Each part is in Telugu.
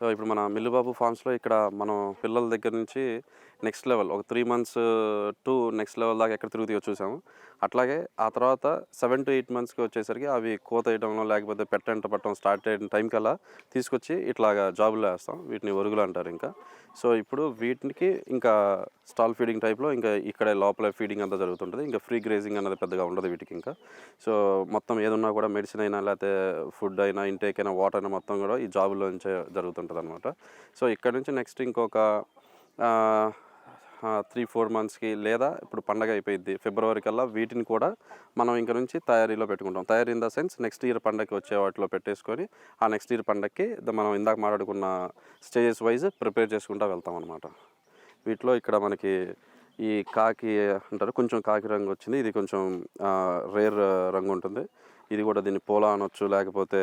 ఇప్పుడు మన మిల్లుబాబు ఫార్మ్స్లో ఇక్కడ మనం పిల్లల దగ్గర నుంచి నెక్స్ట్ లెవెల్. ఒక three months to next level దాకా ఎక్కడ తిరుగుతాయో చూసాము. అట్లాగే ఆ తర్వాత సెవెన్ టు ఎయిట్ మంత్స్కి వచ్చేసరికి అవి కోత వేయడంలో లేకపోతే పెట్టంట పట్టడం స్టార్ట్ అయిన టైం కల్లా తీసుకొచ్చి ఇట్లాగా జాబులు వేస్తాం వీటిని ఒరుగులు అంటారు ఇంకా. సో ఇప్పుడు వీటికి ఇంకా స్టాల్ ఫీడింగ్ టైప్లో ఇంకా ఇక్కడే లోపల ఫీడింగ్ అంతా జరుగుతుంటుంది. ఇంకా ఫ్రీ గ్రేజింగ్ అనేది పెద్దగా ఉండదు వీటికి ఇంకా. సో మొత్తం ఏదున్నా కూడా మెడిసిన్ అయినా లేకపోతే ఫుడ్ అయినా ఇంటేక్ అయినా వాటర్ అయినా మొత్తం కూడా ఈ జాబుల్లో నుంచే జరుగుతుంటుంది అనమాట సో ఇక్కడ నుంచి నెక్స్ట్ ఇంకొక త్రీ ఫోర్ మంత్స్కి లేదా ఇప్పుడు పండగ అయిపోయింది ఫిబ్రవరి కల్లా వీటిని కూడా మనం ఇంక నుంచి తయారీలో పెట్టుకుంటాం. తయారీ in the sense next year పండగకి వచ్చే వాటిలో పెట్టేసుకొని ఆ నెక్స్ట్ ఇయర్ పండగకి మనం ఇందాక మాట్లాడుకున్న స్టేజెస్ వైజ్ ప్రిపేర్ చేసుకుంటూ వెళ్తాం అనమాట వీటిలో ఇక్కడ మనకి ఈ కాకి అంటారు కొంచెం కాకి రంగు వచ్చింది. ఇది కొంచెం రేర్ రంగు ఉంటుంది. ఇది కూడా దీన్ని పోలా అనొచ్చు లేకపోతే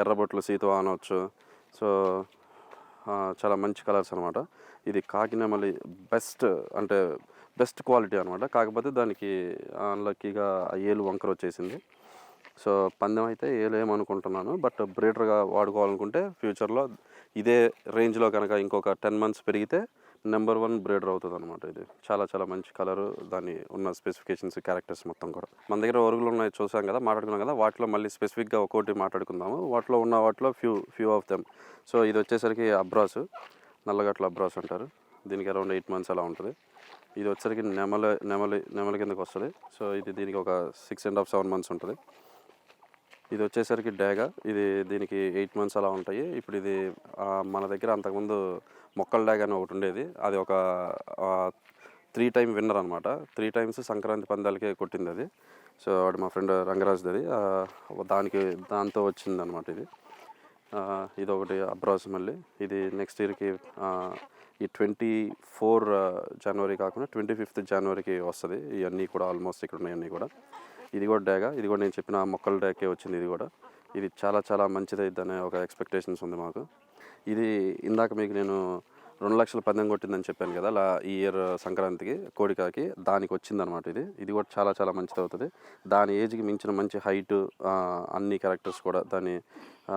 ఎర్రబొట్లు సీతవా అనొచ్చు. సో చాలా మంచి కలర్స్ అనమాట ఇది కాకినామలి బెస్ట్ అంటే బెస్ట్ క్వాలిటీ అనమాట కాకపోతే దానికి అన్లక్కీగా ఏలు వంకర వచ్చేసింది. సో పందెం అయితే ఏలేమనుకుంటున్నాను బట్ బ్రీడర్గా వాడుకోవాలనుకుంటే ఫ్యూచర్లో ఇదే రేంజ్లో కనుక ఇంకొక టెన్ మంత్స్ పెరిగితే నెంబర్ వన్ బ్రీడర్ అవుతుంది అనమాట ఇది. చాలా చాలా మంచి కలరు దాని ఉన్న స్పెసిఫికేషన్స్ క్యారెక్టర్స్ మొత్తం కూడా. మన దగ్గర ఒరుగులు ఉన్నాయి చూసాం కదా మాట్లాడుకున్నాం కదా వాటిలో మళ్ళీ స్పెసిఫిక్గా ఒక్కోటి మాట్లాడుకుందాము. వాటిలో ఉన్న వాటిలో few few of them. So ఇది వచ్చేసరికి అబ్రాస్. నల్లగట్ల అబ్రాస్ అంటారు. దీనికి అరౌండ్ ఎయిట్ మంత్స్ అలా ఉంటుంది. ఇది వచ్చేసరికి నెమల నెమలి నెమలి కిందకి వస్తుంది. సో ఇది దీనికి ఒక six and half seven months ఉంటుంది. ఇది వచ్చేసరికి డ్యాగా ఇది దీనికి ఎయిట్ మంత్స్ అలా ఉంటాయి. ఇప్పుడు ఇది మన దగ్గర అంతకుముందు మొక్కల డ్యాగ్ అని ఒకటి ఉండేది. అది ఒక త్రీ టైం విన్నర్ అనమాట త్రీ టైమ్స్ సంక్రాంతి పందాలకే కొట్టింది అది. సో వాడు మా ఫ్రెండ్ రంగరాజ్ది అది. దానికి దాంతో వచ్చింది అనమాట ఇది. ఇది ఒకటి అబ్రాస్ మళ్ళీ. ఇది నెక్స్ట్ ఇయర్కి ఈ ట్వంటీ ఫోర్ జనవరి కాకుండా ట్వంటీ ఫిఫ్త్ జనవరికి వస్తుంది ఇవన్నీ కూడా ఆల్మోస్ట్ ఇక్కడ ఉన్నాయన్నీ కూడా. ఇది కూడా డ్యాగా ఇది కూడా నేను చెప్పిన మొక్కల డ్యాకే వచ్చింది ఇది కూడా. ఇది చాలా చాలా మంచిదైద్దనే ఒక ఎక్స్పెక్టేషన్స్ ఉంది మాకు. ఇది ఇందాక మీకు నేను రెండు లక్షల పందెం కొట్టిందని చెప్పాను కదా అలా ఈ ఇయర్ సంక్రాంతికి కోడికాకి దానికి వచ్చిందనమాట ఇది. ఇది కూడా చాలా చాలా మంచిది అవుతుంది. దాని ఏజ్కి మించిన మంచి హైట్ అన్ని క్యారెక్టర్స్ కూడా దాని ఆ,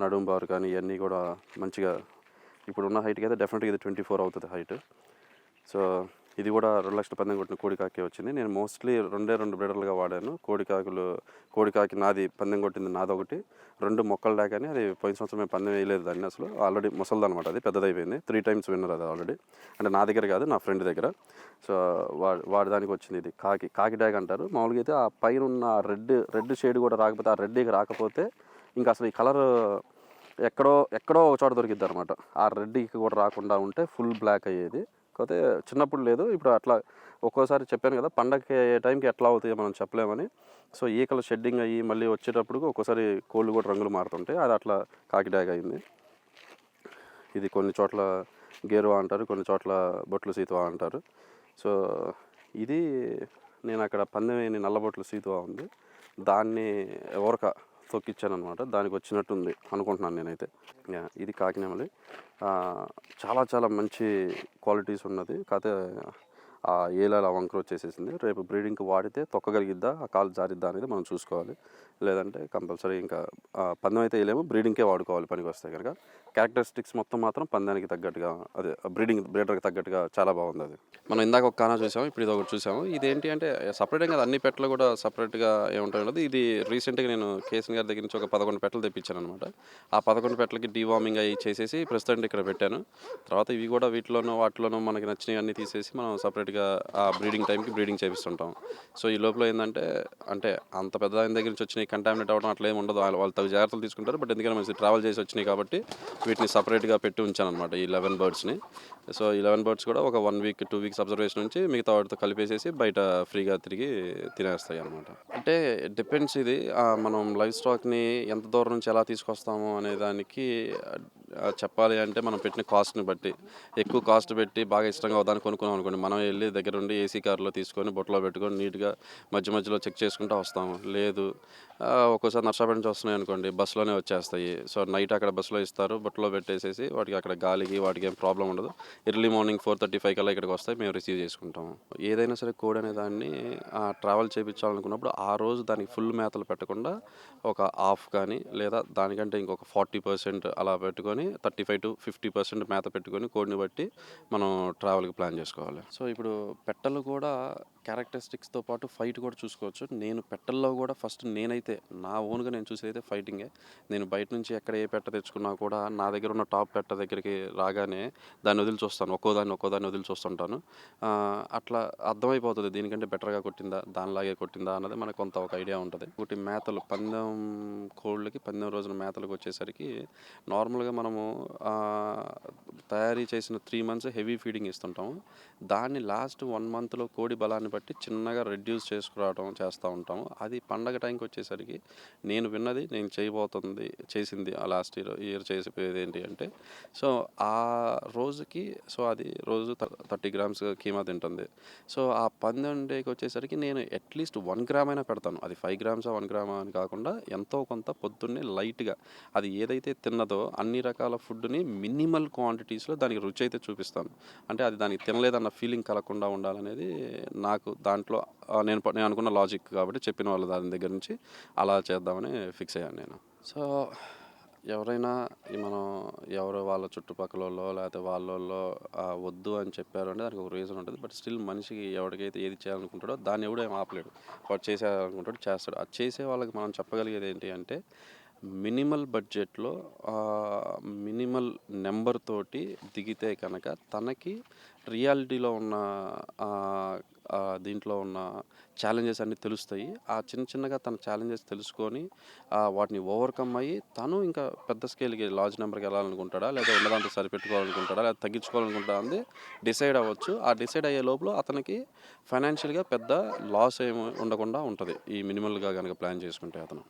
నడుం బారు కానీ ఇవన్నీ కూడా మంచిగా ఇప్పుడున్న హైట్కి అయితే డెఫినెట్గా ఇది ట్వంటీ ఫోర్ అవుతుంది హైట్ సో ఇది కూడా రెండు లక్షల పందెం కొట్టిన కోడికాకే వచ్చింది. నేను మోస్ట్లీ రెండే రెండు బ్రీడర్లుగా వాడాను. కోడికాకులు కోడికాకి నాది పందెం కొట్టింది నాది ఒకటి. రెండు మొక్కలు లేకని అది పోయిన సంవత్సరం మేము పందెం వేయలేదు దాన్ని అసలు. ఆల్రెడీ ముసలిది అనమాట అది పెద్దదైపోయింది. త్రీ టైమ్స్ విన్నర్ అది ఆల్రెడీ అంటే నా దగ్గర కాదు నా ఫ్రెండ్ దగ్గర. సో వాడు వాడి దానికి వచ్చింది ఇది కాకి. కాకి డ్యాగ్ అంటారు. మామూలుగా అయితే ఆ పైన ఉన్న రెడ్ రెడ్ షేడ్ కూడా రాకపోతే ఆ రెడ్ రాకపోతే ఇంకా అసలు ఈ కలర్ ఎక్కడో ఎక్కడో ఒక చోట దొరికిద్ది అనమాట ఆ రెడ్డికి కూడా రాకుండా ఉంటే ఫుల్ బ్లాక్ అయ్యేది. కాకపోతే చిన్నప్పుడు లేదు. ఇప్పుడు అట్లా ఒక్కోసారి చెప్పాను కదా పండగకి టైంకి ఎట్లా అవుతాయో మనం చెప్పలేమని. సో ఈకలు షెడ్డింగ్ అయ్యి మళ్ళీ వచ్చేటప్పుడు ఒక్కోసారి కోళ్ళు కూడా రంగులు మారుతుంటాయి అది అట్లా కాకిడాగ్ అయింది. ఇది కొన్ని చోట్ల గేరువా అంటారు కొన్ని చోట్ల బొట్లు సీతువా అంటారు. సో ఇది నేను అక్కడ పందెం నల్లబొట్లు సీతువా ఉంది. దాన్ని ఎవరికా తొక్కిచ్చాను అనమాట దానికి వచ్చినట్టుంది అనుకుంటున్నాను నేనైతే. ఇది కాకినేమలి చాలా చాలా మంచి క్వాలిటీస్ ఉన్నది. కాకపోతే ఆ ఏలాల వంకర వచ్చేసేసింది రేపు బ్రీడింగ్కి వాడితే తొక్కగలిగిద్దా? ఆ కాలు జారిద్దా అనేది మనం చూసుకోవాలి. లేదంటే కంపల్సరీ ఇంకా పందెం అయితే వేయలేము బ్రీడింగ్కే వాడుకోవాలి పనికి వస్తే కనుక క్యారెక్టరిస్టిక్స్ మొత్తం మాత్రం పందానికి తగ్గట్టుగా అదే బ్రీడింగ్ బ్రీడర్కి తగ్గట్టుగా చాలా బాగుంది అది. మనం ఇందాక ఒక కానా చూసాము ఇప్పుడు ఇది ఒకటి చూసాము. ఇది ఏంటి అంటే సపరేట్గా కదా అన్ని పెట్టలు కూడా సపరేట్గా ఏముంటాయి ఇది రీసెంట్గా నేను కేసీఆర్ గారి దగ్గర నుంచి ఒక పదకొండు పెట్టలు తెప్పించాను అనమాట ఆ పదకొండు పెట్టలకి డీవార్మింగ్ అయ్యి చేసేసి ప్రస్తుతం ఇక్కడ పెట్టాను. తర్వాత ఇవి కూడా వీటిలోనూ వాటిలోనూ మనకి నచ్చినవి అన్నీ తీసేసి మనం సపరేట్గా ఆ బ్రీడింగ్ టైంకి బ్రీడింగ్ చేపిస్తుంటాం సో ఈ లోపల ఏంటంటే అంటే అంత పెద్ద ఆయన దగ్గర నుంచి వచ్చినాయి కంటామినేట్ అవ్వడం అట్లా ఏమి ఉండదు. వాళ్ళు తగు జాగ్రత్తలు తీసుకుంటారు. బట్ ఎందుకంటే మంచి ట్రావెల్ చేసి వచ్చినాయి కాబట్టి వీటిని సపరేట్గా పెట్టి ఉంచాను అనమాట ఈ లెవెన్ బర్డ్స్ని సో ఈ లెవెన్ బర్డ్స్ కూడా ఒక one week two weeks observation నుంచి మిగతా వాటితో కలిపేసేసి బయట ఫ్రీగా తిరిగి తినేస్తాయి అనమాట అంటే డిపెండ్స్ ఇది మనం లైవ్ స్టాక్ని ఎంత దూరం నుంచి ఎలా తీసుకొస్తాము అనే దానికి చెప్పాలి అంటే మనం పెట్టిన కాస్ట్ని బట్టి. ఎక్కువ కాస్ట్ పెట్టి బాగా ఇష్టంగా అవుదాన్ని కొనుక్కున్నాం అనుకోండి మనం వెళ్ళి దగ్గర ఉండి ఏసీ కార్లో తీసుకొని బొట్టలో పెట్టుకొని నీట్గా మధ్య మధ్యలో చెక్ చేసుకుంటూ వస్తాము. లేదు ఒక్కోసారి నర్సాపేట నుంచి వస్తున్నాయి అనుకోండి బస్సులోనే వచ్చేస్తాయి. సో నైట్ అక్కడ బస్సులో ఇస్తారు బొట్టలో పెట్టేసేసి వాటికి అక్కడ గాలికి వాటికి ఏం ప్రాబ్లం ఉండదు. Early morning four thirty five కల్లా ఇక్కడికి వస్తాయి మేము రిసీవ్ చేసుకుంటాము. ఏదైనా సరే కోడ్ అనే దాన్ని ట్రావెల్ చేయించాలనుకున్నప్పుడు ఆ రోజు దానికి ఫుల్ మేతలు పెట్టకుండా ఒక హాఫ్ కానీ లేదా దానికంటే ఇంకొక ఫార్టీ పర్సెంట్ అలా పెట్టుకొని thirty five to fifty percent మేత పెట్టుకొని కోడిని బట్టి మనం ట్రావెల్కి ప్లాన్ చేసుకోవాలి. సో ఇప్పుడు పెట్టలు కూడా క్యారెక్టరిస్టిక్స్తో పాటు ఫైట్ కూడా చూసుకోవచ్చు. నేను పెట్టల్లో కూడా ఫస్ట్ నేనైతే నా ఓన్గా నేను చూసేదైతే ఫైటింగే నేను బయట నుంచి ఎక్కడ ఏ పెట్ట తెచ్చుకున్నా కూడా నా దగ్గర ఉన్న టాప్ పెట్ట దగ్గరికి రాగానే దాన్ని వదిలి చూస్తాను. ఒక్కో దాన్ని ఒక్కో దాన్ని వదిలి చూస్తుంటాను. అట్లా అర్థమైపోతుంది. దీనికంటే బెటర్గా కొట్టిందా దానిలాగే కొట్టిందా అన్నది మనకు కొంత ఒక ఐడియా ఉంటుంది. ఒకటి మేతలు పందెం కోళ్ళకి పందెం రోజున మేతలకు వచ్చేసరికి నార్మల్గా మనం మనము తయారీ చేసిన త్రీ మంత్స్ హెవీ ఫీడింగ్ ఇస్తుంటాము. దాన్ని లాస్ట్ వన్ మంత్లో కోడి బలాన్ని బట్టి చిన్నగా రెడ్యూస్ చేసుకురావడం చేస్తూ ఉంటాము. అది పండగ టైంకి వచ్చేసరికి నేను విన్నది నేను చేయబోతుంది చేసింది ఆ లాస్ట్ ఇయర్ ఇయర్ చేసిపోయేది ఏంటి అంటే సో ఆ రోజుకి సో అది రోజు థర్టీ గ్రామ్స్ కీమా తింటుంది. సో ఆ పందెం డేకి వచ్చేసరికి నేను అట్లీస్ట్ వన్ గ్రామ్ అయినా పెడతాను. అది ఫైవ్ గ్రామ్స్ వన్ గ్రామ్ అని కాకుండా ఎంతో కొంత పొద్దున్నే లైట్గా అది ఏదైతే తిన్నదో అన్ని రకాల రకాల ఫుడ్ని మినిమల్ క్వాంటిటీస్లో దానికి రుచి అయితే చూపిస్తాను. అంటే అది దానికి తినలేదన్న ఫీలింగ్ కలగకుండా ఉండాలనేది నాకు దాంట్లో నేను నేను అనుకున్న లాజిక్ కాబట్టి చెప్పిన వాళ్ళ దాని దగ్గర నుంచి అలా చేద్దామని ఫిక్స్ అయ్యాను నేను. సో ఎవరైనా మనం ఎవరు వాళ్ళ చుట్టుపక్కల లేకపోతే వాళ్ళలో వద్దు అని చెప్పారు అంటే దానికి ఒక రీజన్ ఉంటుంది. బట్ స్టిల్ మనిషికి ఎవరికైతే ఏది చేయాలనుకుంటాడో దాన్ని ఎవడో ఏం ఆపలేడు. వాడు చేసేయాలనుకుంటాడు చేస్తాడు. అది చేసే వాళ్ళకి మనం చెప్పగలిగేది ఏంటి అంటే మినిమల్ బడ్జెట్లో మినిమల్ నెంబర్ తోటి దిగితే కనుక తనకి రియాలిటీలో ఉన్న దీంట్లో ఉన్న ఛాలెంజెస్ అన్నీ తెలుస్తాయి. ఆ చిన్న చిన్నగా తన ఛాలెంజెస్ తెలుసుకొని వాటిని ఓవర్కమ్ అయ్యి తను ఇంకా పెద్ద స్కేల్కి లార్జ్ నెంబర్కి వెళ్ళాలనుకుంటాడా? లేదా ఉన్నదాంతో సరిపెట్టుకోవాలనుకుంటాడా? లేదా తగ్గించుకోవాలనుకుంటాడా? అని డిసైడ్ అవ్వచ్చు. ఆ డిసైడ్ అయ్యే లోపల అతనికి ఫైనాన్షియల్గా పెద్ద లాస్ ఏమి ఉండకుండా ఉంటుంది. ఈ మినిమల్గా కనుక ప్లాన్ చేసుకుంటే అతను.